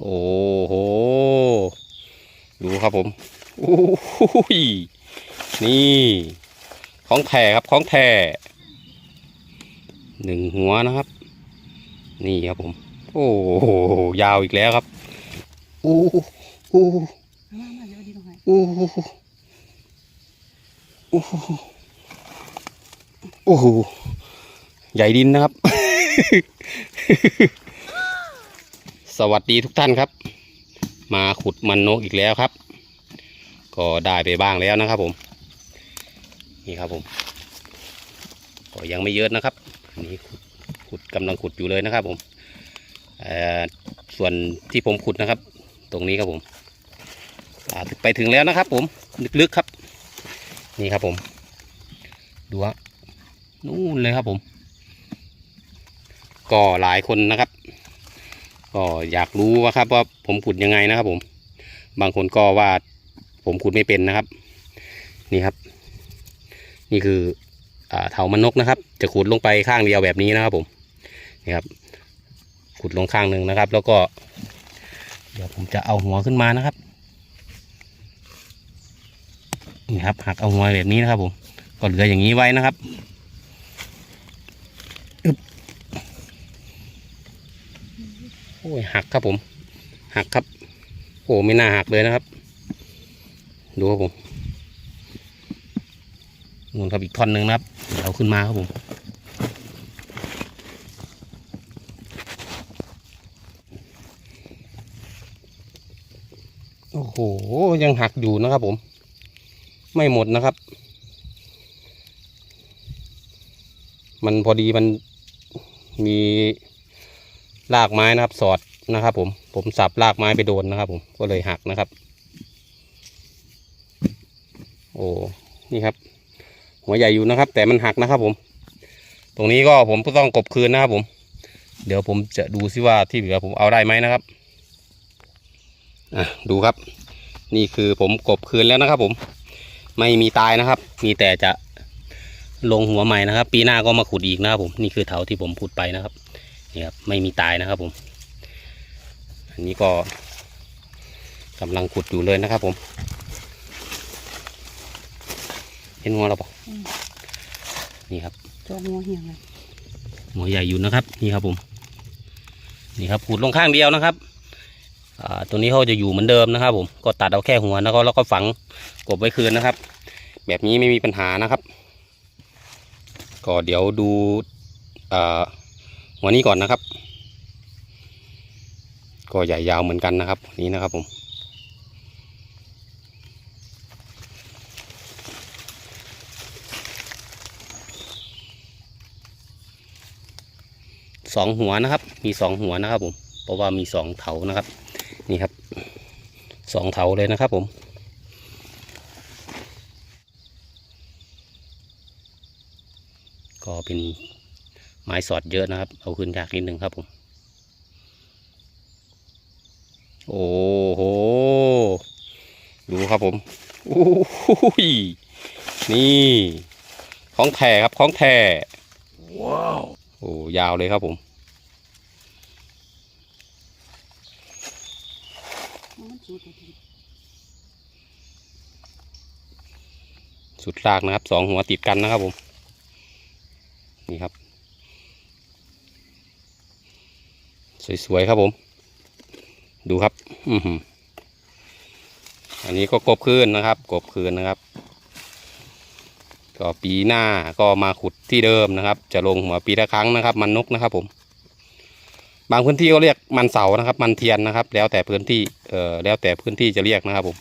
โอ้โห ดูครับผมโอ้ยนี่ ของแท้ครับของแท้หนึ่งหัวนะครับ นี่ครับผม โอ้โหยาวอีกแล้วครับโอ้โหโอ้โหมามาเดี๋ยวดีตรงไหนโอ้โหโอ้โหโอ้โหใหญ่ดินนะครับ สวัสดีทุกท่านครับ มาขุดมันนกอีกแล้วครับ ก็ได้ไปบ้างแล้วนะครับผม นี่ครับผมก็ยังไม่เยอะนะครับอันนี้ขุดขุดกำลังขุดอยู่เลยนะครับผมเออส่วนที่ผมขุดนะครับ ตรงนี้ครับผมไปถึงแล้วนะครับ ผมลึกๆครับ นี่ครับผม ดูฮะนู่นเลยครับผม ก็หลายคนนะครับ ก็อยากรู้ว่าครับว่าผมขุดยังไงนะครับผม บางคนก็ว่าผมขุดไม่เป็นนะครับ นี่ครับ นี่คือเถามันนกนะครับ จะขุดลงไปข้างเดียวแบบนี้นะครับผมนี่ครับ ขุดลงข้างหนึ่งนะครับ แล้วก็ เดี๋ยวผมจะเอาหัวขึ้นมานะครับนี่ครับหักเอาหัวแบบนี้นะครับผมก็เหลืออย่างนี้ไว้นะครับอึ๊บ โอ้ยหักครับผม หักครับ โอ้ไม่น่าหักเลยนะครับ ดูครับผมนู่นครับอีกท่อนหนึ่งนะครับเดี๋ยวเอาขึ้นมาครับผมโอ้โหยังหักอยู่นะครับผม ไม่หมดนะครับ มันพอดีมันมี รากไม้นะครับ สอดนะครับ ผม ผมสับรากไม้ไปโดนนะครับ ผมก็เลยหักนะครับ โอ้นี่ครับ หัวใหญ่อยู่นะครับ แต่มันหักนะครับ ผม ตรงนี้ก็ผมก็ต้องกบคืนนะครับ ผม เดี๋ยวผมจะดูซิว่าที่เหลือผมเอาได้ไหมนะครับอะดูครับ นี่คือผมกบคืนแล้วนะครับ ผม ไม่มีตายนะครับ มีแต่จะลงหัวใหม่นะครับ ปีหน้าก็มาขุดอีกนะครับผมนี่คือเถาที่ผมขุดไปนะครับ นี่ครับไม่มีตายนะครับผม อันนี้ก็กำลังขุดอยู่เลยนะครับผม เห็นหัวเราปะนี่ครับจอหัวเหี่ยงเลยหัวใหญ่อยู่นะครับ นี่ครับผม นี่ครับขุดลงข้างเดียวนะครับอ่าตัวนี้เขาจะอยู่เหมือนเดิมนะครับ ผม ก็ตัดเอาแค่หัวแล้วก็แล้วก็ฝังกบไว้คืนนะครับ แบบนี้ไม่มีปัญหานะครับ ก็เดี๋ยวดูอ่า หัวนี้ก่อนนะครับ ก็ใหญ่ยาวเหมือนกันนะครับ นี่นะครับผมสองหัวนะครับ มีสองหัวนะครับผม เพราะว่ามีสองเถานะครับ นี่ครับ สองเถาเลยนะครับผม ก็เป็น ไม้สอดเยอะนะครับ เอาขึ้นยากนิดนึงครับผม โอ้โห ดูครับผมโอ้ยนี่ ของแท้ครับ ของแท้ว้าว โอ้ยาวเลยครับผมสุดรากนะครับสองหัวติดกันนะครับผม นี่ครับ สวยๆครับผม ดูครับ อือหืออันนี้ก็กบคืนนะครับ กบคืนนะครับ ก็ปีหน้าก็มาขุดที่เดิมนะครับ จะลงหัวปีละครั้งนะครับ มันนกนะครับ ผม บางพื้นที่ก็เรียกมันเสานะครับ มันเทียนนะครับ แล้วแต่พื้นที่เอ่อแล้วแต่พื้นที่จะเรียกนะครับ ผม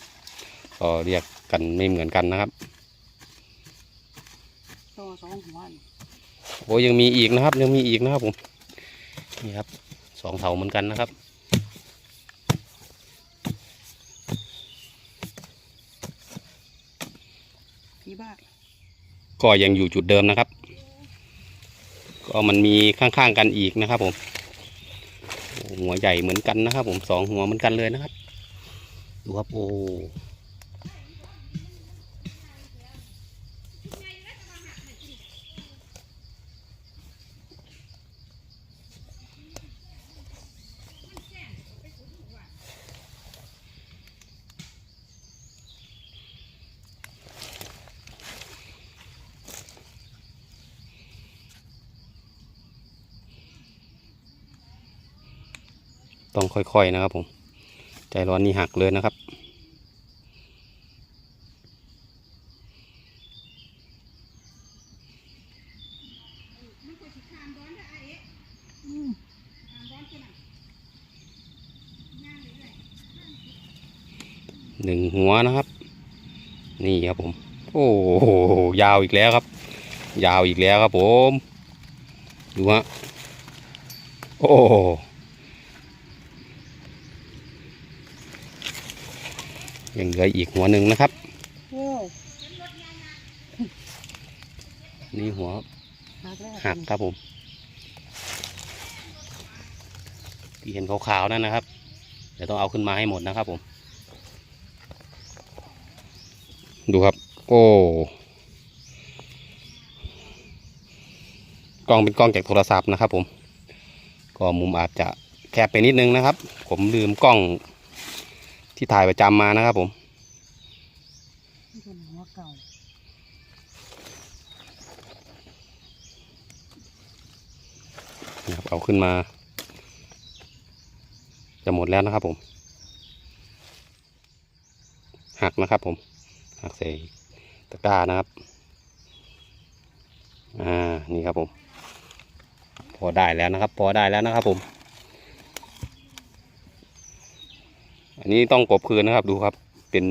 ก็เรียกกันไม่เหมือนกันนะครับต่อสองหัวนี่โอ้ยังมีอีกนะครับ ยังมีอีกนะครับผม นี่ครับ สองเถาเหมือนกันนะครับ พี่บ้าก็ยังอยู่จุดเดิมนะครับ ก็มันมีข้างๆกันอีกนะครับ ผมโอ้หัวใหญ่เหมือนกันนะครับ ผมสองหัวเหมือนกันเลยนะครับ ดูครับโอ้ ต้องค่อยๆนะครับผม ใจร้อนนี่หักเลยนะครับ หนึ่งหัวนะครับ นี่ครับผม โอ้โหยาวอีกแล้วครับ ยาวอีกแล้วครับผม ดูฮะโอ้โห ยังเหลืออีกหัวหนึ่งนะครับนี่หัวหักแล้วหักครับผมที่เห็นขาวๆนั่นนะครับ เดี๋ยวต้องเอาขึ้นมาให้หมดนะครับผม ดูครับ โอ้กล้องเป็นกล้องจากโทรศัพท์นะครับผม ก็มุมอาจจะแคบไปนิดนึงนะครับ ผมลืมกล้อง ที่ถ่ายประจำมานะครับผมนี่เป็นหัวเก่านะครับเอาขึ้นมา จะหมดแล้วนะครับผม หักนะครับผม หักใส่ตะกร้านะครับ อ่า นี่ครับผม พอได้แล้วนะครับ พอได้แล้วนะครับผม อันนี้ต้องกบคืนนะครับดูครับ เป็น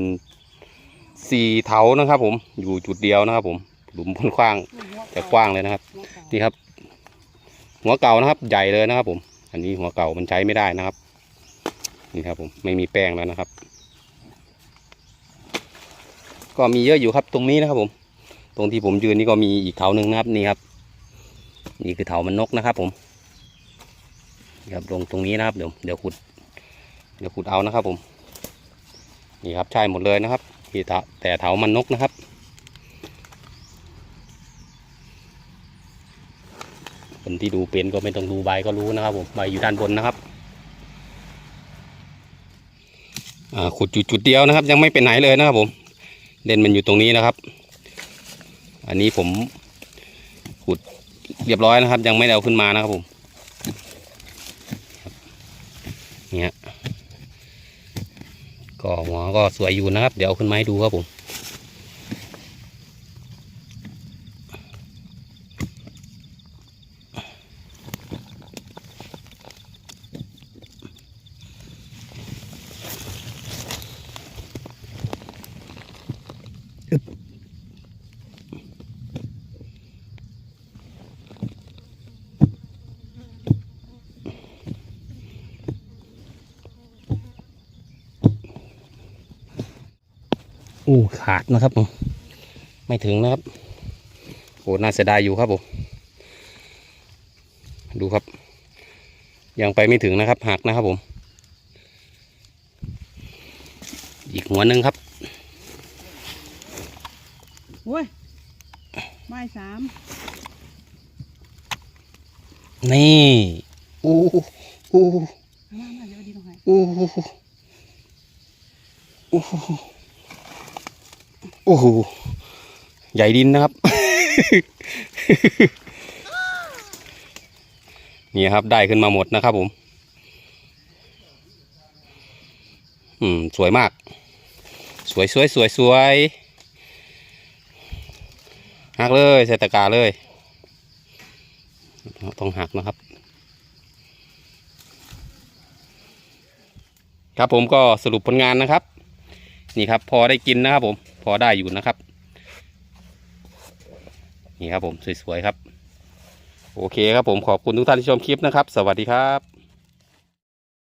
สี่เถานะครับ ผมอยู่จุดเดียวนะครับ ผมหลุมค่อนข้างหัวจะกว้างเลยนะครับนี่ครับ หัวเก่านะครับ ใหญ่เลยนะครับ ผม อันนี้หัวเก่ามันใช้ไม่ได้นะครับ นี่ครับ ผมไม่มีแป้งแล้วนะครับ ก็มีเยอะอยู่ครับตรงนี้นะครับ ผม ตรงที่ผมยืนนี่ก็มีอีกเถาหนึ่งนะครับ นี่ครับ นี่คือเถามันนกนะครับ ผมครับลงตรงนี้นะครับเดี๋ยวเดี๋ยวขุด เดี๋ยวขุดเอานะครับผม นี่ครับใช่หมดเลยนะครับที่แต่เถามันนกนะครับคนที่ดูเป็นก็ไม่ต้องดูใบก็รู้นะครับผมใบอยู่ด้านบนนะครับขุดจุดจุดเดียวนะครับ ยังไม่เป็นไหนเลยนะครับผมเด่นมันอยู่ตรงนี้นะครับ อันนี้ผมขุดเรียบร้อยนะครับ ยังไม่ได้เอาขึ้นมานะครับผมเนี่ย ก็หัวก็สวยอยู่นะครับ เดี๋ยวเอาขึ้นมาให้ดูครับผม อู้ขาดนะครับผมไม่ถึงนะครับโอ้น่าเสียดายอยู่ครับผมดูครับ ยังไปไม่ถึงนะครับหักนะครับผม อีกหัวหนึ่งครับโอ้ยไม้สามนี่อู้อู้เอามามาเดี๋ยวดีตรงไหนอู้อู้ โอ้โห ใหญ่ดินนะครับ นี่ครับได้ขึ้นมาหมดนะครับผม อืม สวยมาก สวยสวยสวยสวยหักเลยใส่ตะกาเลย ต้องหักนะครับครับผมก็สรุปผลงานนะครับ นี่ครับพอได้กินนะครับผม พอได้อยู่นะครับ นี่ครับผมสวยๆครับ โอเคครับผมขอบคุณทุกท่านที่ชมคลิปนะครับ สวัสดีครับ